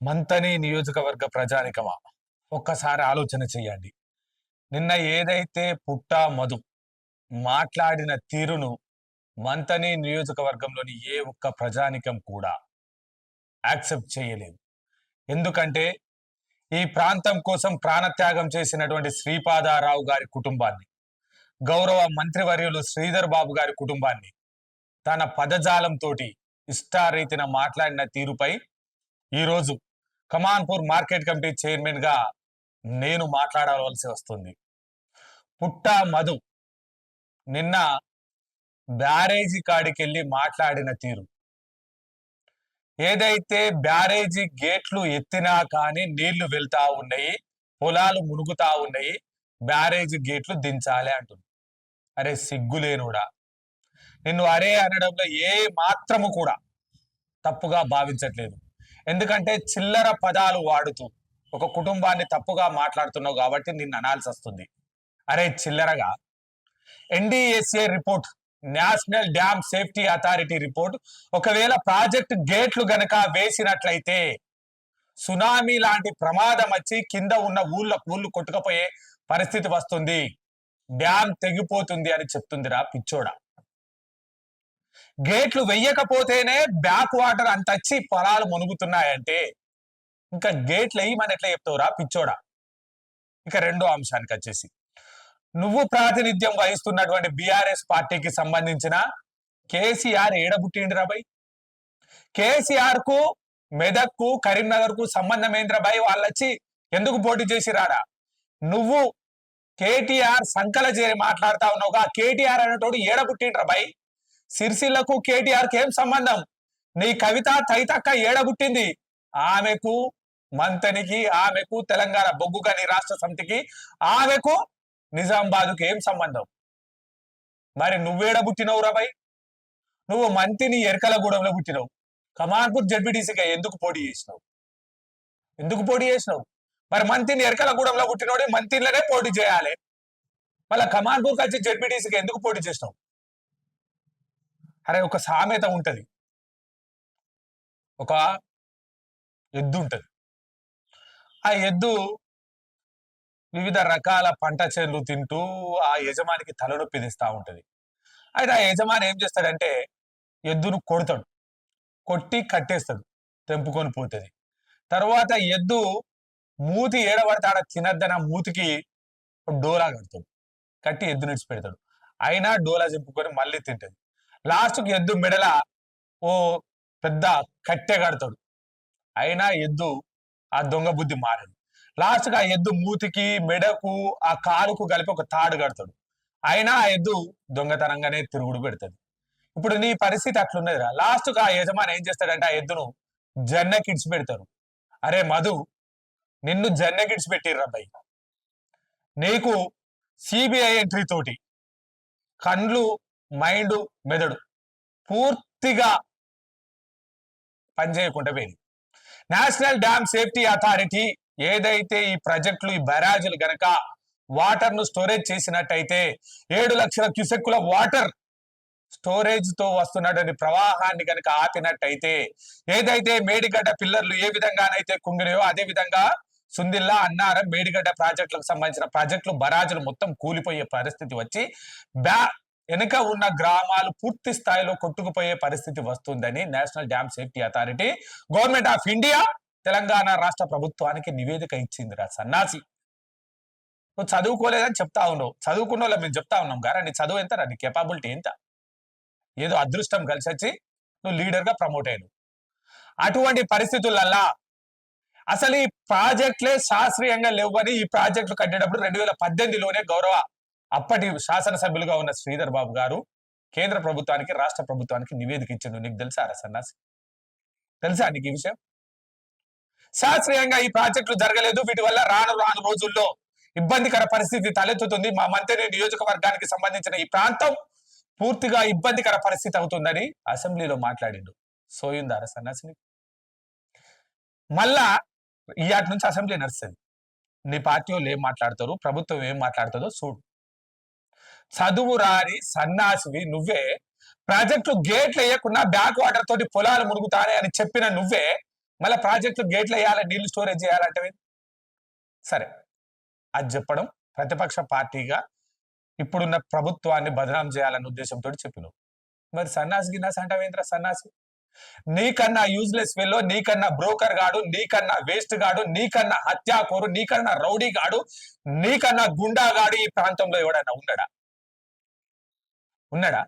మంతని నియోజకవర్గ ప్రజానికమా? ఒక్కసారి ఆలోచన చేయండి. నిన్న ఏదైతే పుట్ట మధు మాట్లాడిన తీరును మంతని నియోజకవర్గంలోని ఏ ఒక్క ప్రజానికం కూడా యాక్సెప్ట్ చేయలేదు. ఎందుకంటే ఈ ప్రాంతం కోసం ప్రాణత్యాగం చేసినటువంటి శ్రీపాదారావు గారి కుటుంబాన్ని గౌరవ మంత్రివర్యులు శ్రీధర్ బాబు గారి కుటుంబాన్ని తన పదజాలంతో ఇష్టారీతిన మాట్లాడిన తీరుపై ఈరోజు కమాన్పూర్ మార్కెట్ కమిటీ చైర్మన్గా నేను మాట్లాడవలసి వస్తుంది. పుట్ట మధు నిన్న బ్యారేజీ కాడికి వెళ్ళి మాట్లాడిన తీరు. ఏదైతే బ్యారేజీ గేట్లు ఎత్తినా కానీ నీళ్ళు వెళ్తా ఉన్నాయి పొలాలు మునుగుతా ఉన్నాయి బ్యారేజీ గేట్లు దించాలి అంటుంది. అరే సిగ్గులేనుడా నిన్ను అరే అనడంలో ఏ మాత్రము కూడా తప్పుగా భావించట్లేదు. ఎందుకంటే చిల్లర పదాలు వాడుతూ ఒక కుటుంబాన్ని తప్పుగా మాట్లాడుతున్నావు కాబట్టి నిన్ను అనాల్సి వస్తుంది. అరే చిల్లరగా NDSA report national dam safety authority report ఒకవేళ ప్రాజెక్ట్ గేట్లు గనక వేసినట్లయితే సునామీ లాంటి ప్రమాదం వచ్చి కింద ఉన్న ఊళ్ళ ఊళ్ళు కొట్టుకపోయే పరిస్థితి వస్తుంది. డ్యామ్ తెగిపోతుంది అని చెప్తుందిరా పిచ్చోడా. గేట్లు వెయ్యకపోతేనే బ్యాక్ వాటర్ అంత వచ్చి పొలాలు మునుగుతున్నాయంటే ఇంకా గేట్లు వేయమని ఎట్లా చెప్తావురా పిచ్చోడా? ఇక రెండో అంశానికి వచ్చేసి నువ్వు ప్రాతినిధ్యం వహిస్తున్నటువంటి బీఆర్ఎస్ పార్టీకి సంబంధించిన కేసీఆర్ ఏడబుట్టిండి రాబాయ్ కేసీఆర్కు మెదక్కు కరీంనగర్కు సంబంధం ఏంద్రబాయ్ వాళ్ళొచ్చి ఎందుకు పోటీ చేసి రాడా నువ్వు కేటీఆర్ సంకల చేరి మాట్లాడుతా ఉన్నావుగా కేటీఆర్ అనేటోడు ఏడబుట్టిండ్రా బాయ్ సిరిసిల్లకు కేటీఆర్కి ఏం సంబంధం? నీ కవిత తైతక్క ఏడబుట్టింది. ఆమెకు మంతనికి ఆమెకు తెలంగాణ బొగ్గు గని రాష్ట్ర సమితికి ఆమెకు నిజామాబాద్కు ఏం సంబంధం? మరి నువ్వేడ పుట్టినవు రాబాయ్ నువ్వు మంతిని ఎరకలగూడెంలో పుట్టినవు. కమాన్పూర్ జడ్బిటీసీగా ఎందుకు పోటీ చేసినావు? ఎందుకు పోటీ చేసినావు? మరి మంతిని ఎరకలగూడెంలో పుట్టినోడే మంతిలోనే పోటీ చేయాలి. మళ్ళీ కమాన్పూర్కి వచ్చి జడ్బిటీసీకి ఎందుకు పోటీ చేసినావు? అరే ఒక సామెత ఉంటుంది. ఒక ఎద్దు ఉంటుంది. ఆ ఎద్దు వివిధ రకాల పంట చేనులు తింటూ ఆ యజమానికి తలనొప్పి తెస్తా ఉంటది. అయితే ఆ యజమాని ఏం చేస్తాడంటే ఎద్దును కొడతాడు. కొట్టి కట్టేస్తాడు. తెంపుకొని పోతుంది. తర్వాత ఎద్దు మూతి ఏడబడతాడ తినద్దన మూతికి ఒక డోలా కడతాడు. కట్టి ఎద్దు నిడిచి పెడతాడు అయినా డోలా చెప్పుకొని మళ్ళీ తింటది. లాస్ట్కి ఎద్దు మెడల ఓ పెద్ద కట్టె కడతాడు. అయినా ఎద్దు ఆ దొంగ బుద్ధి మారదు. లాస్ట్కి ఆ ఎద్దు మూతికి మెడకు ఆ కాలుకు కలిపి ఒక తాడు కడతాడు. అయినా ఆ ఎద్దు దొంగతనంగానే తిరుగుడు పెడుతుంది ఇప్పుడు నీ పరిస్థితి అట్లున్నదిరా. లాస్ట్కి ఆ యజమాని ఏం చేస్తాడంటే ఆ ఎద్దును జన్నకి ఇడిచి పెడతారు. అరే మధు నిన్ను జన్నకి ఇడిచి పెట్టిర్రు అబ్బాయి. నీకు సిబిఐ ఎంట్రీ తోటి కండ్లు మైండ్ మెదడు పూర్తిగా పనిచేయకుండా పోయింది. నేషనల్ డ్యామ్ సేఫ్టీ అథారిటీ ఏదైతే ఈ ప్రాజెక్టులు ఈ బరాజులు గనక వాటర్ను స్టోరేజ్ చేసినట్టయితే ఏడు లక్షల క్యూసెక్కుల వాటర్ స్టోరేజ్తో వస్తున్నటువంటి ప్రవాహాన్ని కనుక ఆపినట్టయితే ఏదైతే మేడిగడ్డ పిల్లర్లు ఏ విధంగానైతే కుంగినాయో అదే విధంగా సుందిల్లా అన్నారం మేడిగడ్డ ప్రాజెక్టులకు సంబంధించిన ప్రాజెక్టులు బరాజులు మొత్తం కూలిపోయే పరిస్థితి వచ్చి బ్యా వెనుక ఉన్న గ్రామాలు పూర్తి స్థాయిలో కొట్టుకుపోయే పరిస్థితి వస్తుందని national dam safety authority government of India Telangana రాష్ట్ర ప్రభుత్వానికి నివేదిక ఇచ్చింది రా సన్నాసి. నువ్వు చదువుకోలేదని చెప్తా ఉన్నావు. చదువుకున్న వాళ్ళు మేము చెప్తా ఉన్నాం గారా? నీ చదువు ఎంత రా? నీ కెపాబిలిటీ ఎంత? ఏదో అదృష్టం కలిసి వచ్చి నువ్వు లీడర్గా ప్రమోట్ అయ్యావు అటువంటి పరిస్థితులల్లా అసలు ఈ ప్రాజెక్టులే శాస్త్రీయంగా లేవని ఈ ప్రాజెక్టులు కట్టేటప్పుడు రెండు వేల పద్దెనిమిదిలోనే గౌరవ అప్పటి శాసనసభ్యులుగా ఉన్న శ్రీధర్ బాబు గారు కేంద్ర ప్రభుత్వానికి రాష్ట్ర ప్రభుత్వానికి నివేదిక ఇచ్చిండు నీకు తెలుసా సన్నాసి? తెలుసా నీకు ఈ విషయం? శాస్త్రీయంగా ఈ ప్రాజెక్టులు జరగలేదు. వీటి వల్ల రాను రాను రోజుల్లో ఇబ్బందికర పరిస్థితి తలెత్తుతుంది. మా మంత్రి నియోజకవర్గానికి సంబంధించిన ఈ ప్రాంతం పూర్తిగా ఇబ్బందికర పరిస్థితి అవుతుందని అసెంబ్లీలో మాట్లాడిండు. సోయిందారా సన్నాసిని మళ్ళా ఇయాటి నుంచి అసెంబ్లీ నడుస్తుంది. నీ పార్టీ వాళ్ళు ఏం మాట్లాడతారు? ప్రభుత్వం ఏం మాట్లాడుతుందో చూడు. చదువు రాని సన్నాసివి నువ్వే. ప్రాజెక్టు గేట్లు వేయకుండా బ్యాక్ వాటర్ తోటి పొలాలు మునుగుతానే అని చెప్పిన నువ్వే. మళ్ళీ ప్రాజెక్టు గేట్లు వేయాలి నీళ్ళు స్టోరేజ్ చేయాలంటే సరే. అది చెప్పడం ప్రతిపక్ష పార్టీగా ఇప్పుడున్న ప్రభుత్వాన్ని బదనాం చేయాలన్న ఉద్దేశంతో చెప్పినావు. మరి సన్నాసి గిన్నాసి అంటావేంద్ర సన్నాసి? నీకన్నా యూజ్లెస్ వెల్లో నీకన్నా బ్రోకర్ గాడు నీకన్నా వేస్ట్ గాడు నీకన్నా హత్యాకోరు నీకన్నా రౌడీ గాడు నీకన్నా గుండాగాడు ఈ ప్రాంతంలో ఎవడన్నా ఉన్నాడా ఉన్నాడా?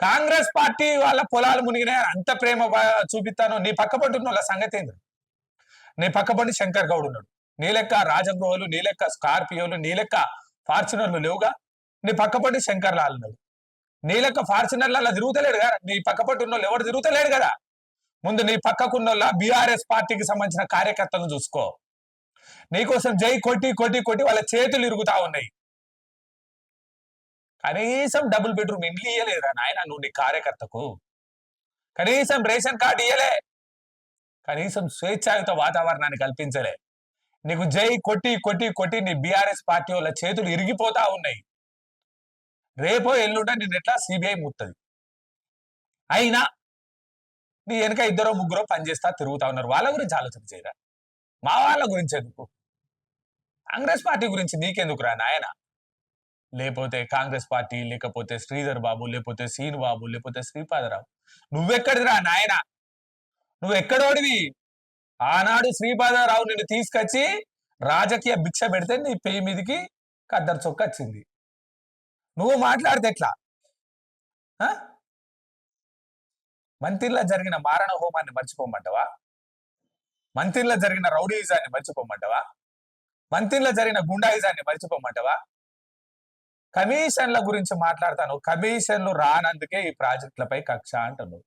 కాంగ్రెస్ పార్టీ వాళ్ళ పొలాలు మునిగినా అంత ప్రేమ చూపిస్తాను నీ పక్క పట్టున్న వాళ్ళ సంగతి ఏంది? నీ పక్క పండి శంకర్ గౌడ్ ఉన్నాడు. నీ లెక్క రాజగృహలు నీ లెక్క స్కార్పియోలు నీ లెక్క ఫార్చునర్లు లేవుగా? నీ పక్క పండి శంకర్ లాల్ ఉన్నాడు. నీ లెక్క ఫార్చునర్లు అలా తిరుగుతలేడు కదా? నీ పక్క పట్టు ఉన్న ఎవడు తిరుగుతలేడు కదా? ముందు నీ పక్కకున్న బీఆర్ఎస్ పార్టీకి సంబంధించిన కార్యకర్తలను చూసుకో. నీకోసం జై కొట్టి కొట్టి కొట్టి వాళ్ళ చేతులు ఇరుగుతా ఉన్నాయి. కనీసం డబుల్ బెడ్రూమ్ ఇండ్లు ఇయ్యలేదురా నాయన నువ్వు నీ కార్యకర్తకు. కనీసం రేషన్ కార్డు ఇయ్యలే. కనీసం స్వేచ్ఛాయుత వాతావరణాన్ని కల్పించలే. నీకు జై కొట్టి కొట్టి కొట్టి నీ బీఆర్ఎస్ పార్టీ వాళ్ళ చేతులు ఇరిగిపోతా ఉన్నాయి. రేపో ఎల్లుంటే నేను ఎట్లా సిబిఐ ముత్తది? అయినా నీ వెనక ఇద్దరో ముగ్గురో పనిచేస్తా తిరుగుతా ఉన్నారు. వాళ్ళ గురించి ఆలోచన చేయరా? మా వాళ్ళ గురించి ఎందుకు? కాంగ్రెస్ పార్టీ గురించి నీకెందుకురా నాయనా? లేకపోతే కాంగ్రెస్ పార్టీ లేకపోతే శ్రీధర్ బాబు లేకపోతే సీను బాబు లేకపోతే శ్రీపాదరావు. నువ్వెక్కడిరా నాయన? నువ్వు ఎక్కడోడివి ఆనాడు శ్రీపాదరావు నిన్ను తీసుకొచ్చి రాజకీయ భిక్ష పెడితే నీ పేయి మీదకి కద్దరు చొక్క వచ్చింది. నువ్వు మాట్లాడితే ఎట్లా? ఆ? జరిగిన మారణ హోమాన్ని మర్చిపోమంటావా? మంత్రిలో జరిగిన రౌడీయిజాన్ని మర్చిపోమంటావా? మంత్రిలో జరిగిన గుండాయిజాన్ని మర్చిపోమంటావా? కమిషన్ల గురించి మాట్లాడతాను. కమిషన్లు రానందుకే ఈ ప్రాజెక్టులపై కక్ష అంటున్నావు.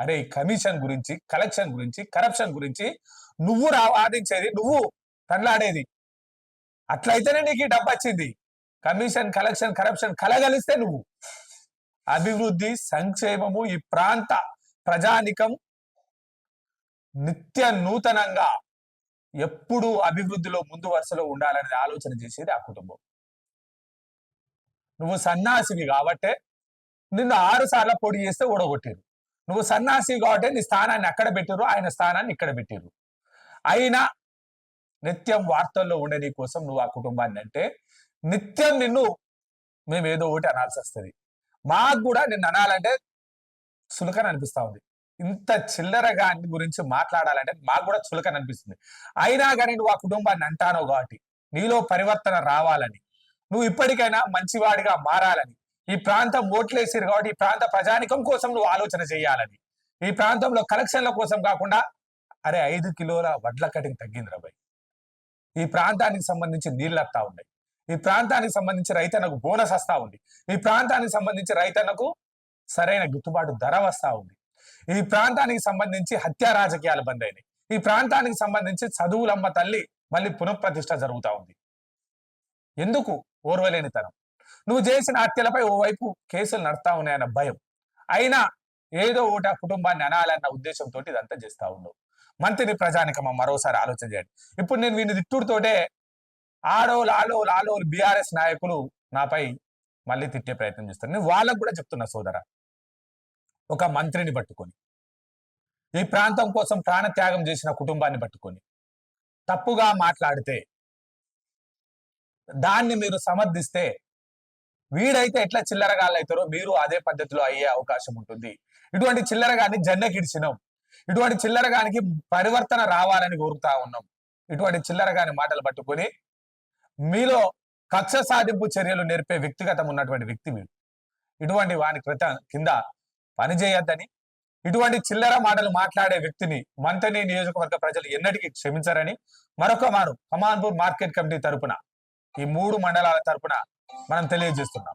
అరే ఈ కమిషన్ గురించి కలెక్షన్ గురించి కరప్షన్ గురించి నువ్వు రా వాదించేది నువ్వు కనలాడేది అట్లయితేనే నీకు ఈ డబ్బు వచ్చింది. కమిషన్ కలెక్షన్ కరప్షన్ కలగలిస్తే నువ్వు. అభివృద్ధి సంక్షేమము ఈ ప్రాంత ప్రజానికం నిత్య నూతనంగా ఎప్పుడు అభివృద్ధిలో ముందు వరుసలో ఉండాలనేది ఆలోచన చేసేది ఆ కుటుంబం. నువ్వు సన్నాసివి కాబట్టే నిన్ను ఆరు సార్లు పొడి చేస్తే ఓడగొట్టారు నువ్వు సన్నాసివి కాబట్టి నీ స్థానాన్ని అక్కడ పెట్టారు ఆయన స్థానాన్ని ఇక్కడ పెట్టారు అయినా నిత్యం వార్తల్లో ఉండే నీ కోసం నువ్వు ఆ కుటుంబాన్ని అంటే నిత్యం నిన్ను మేము ఏదో ఒకటి అనాల్సి వస్తుంది. మాకు కూడా నిన్ను అనాలంటే చులకన అనిపిస్తా ఉంది. ఇంత చిల్లరగా అన్ని గురించి మాట్లాడాలంటే మాకు కూడా చులకన అనిపిస్తుంది. అయినా కానీ నువ్వు ఆ కుటుంబాన్ని అంటానో కాబట్టి నీలో పరివర్తన రావాలని నువ్వు ఇప్పటికైనా మంచివాడిగా మారాలని. ఈ ప్రాంతం ఓట్లేసారు కాబట్టి ఈ ప్రాంత ప్రజానికం కోసం నువ్వు ఆలోచన చేయాలని. ఈ ప్రాంతంలో కలెక్షన్ల కోసం కాకుండా అరే ఐదు కిలోల వడ్ల కటింగ్ తగ్గింది రాబాయ్ ఈ ప్రాంతానికి సంబంధించి నీళ్ళు వస్తా ఉన్నాయి. ఈ ప్రాంతానికి సంబంధించి రైతన్నకు బోనస్ వస్తా ఉంది. ఈ ప్రాంతానికి సంబంధించి రైతన్నకు సరైన గిట్టుబాటు ధర వస్తా ఉంది. ఈ ప్రాంతానికి సంబంధించి హత్యా రాజకీయాలు బంద్ అయినాయి. ఈ ప్రాంతానికి సంబంధించి చదువులమ్మ తల్లి మళ్ళీ పునఃప్రతిష్ట జరుగుతా ఉంది. ఎందుకు? ఓర్వలేనితనం. నువ్వు చేసిన హత్యలపై ఓవైపు కేసులు నడుస్తా ఉన్నాయన్న భయం. అయినా ఏదో ఒకటి ఆ కుటుంబాన్ని అనాలన్న ఉద్దేశంతో ఇదంతా చేస్తా ఉన్నావు. మంత్రి ప్రజానికమ్మ మరోసారి ఆలోచన చేయండి. ఇప్పుడు నేను వీని తిట్టుడుతోటే ఆడోలు ఆడోలు ఆడోలు బీఆర్ఎస్ నాయకులు నాపై మళ్ళీ తిట్టే ప్రయత్నం చేస్తారు. నేను వాళ్ళకు కూడా చెప్తున్నా సోదర. ఒక మంత్రిని పట్టుకొని ఈ ప్రాంతం కోసం ప్రాణత్యాగం చేసిన కుటుంబాన్ని పట్టుకొని తప్పుగా మాట్లాడితే దాన్ని మీరు సమర్థిస్తే వీడైతే ఎట్లా చిల్లరగాళ్ళు అవుతారో మీరు అదే పద్ధతిలో అయ్యే అవకాశం ఉంటుంది. ఇటువంటి చిల్లరగాని జన్నకిడిచినాం ఇటువంటి చిల్లరగానికి పరివర్తన రావాలని కోరుతా ఉన్నాం. ఇటువంటి చిల్లరగాని మాటలు పట్టుకొని మీలో కక్ష సాధింపు చర్యలు నేర్పే వ్యక్తిగతం ఉన్నటువంటి వ్యక్తి మీరు. ఇటువంటి వాని క్రిత కింద పనిచేయొద్దని ఇటువంటి చిల్లర మాటలు మాట్లాడే వ్యక్తిని మంతని నియోజకవర్గ ప్రజలు ఎన్నటికీ క్షమించరని మరొక మారు కమాన్పూర్ మార్కెట్ కమిటీ తరపున ఈ మూడు మండలాల తరపున మనం తెలియజేస్తున్నాం.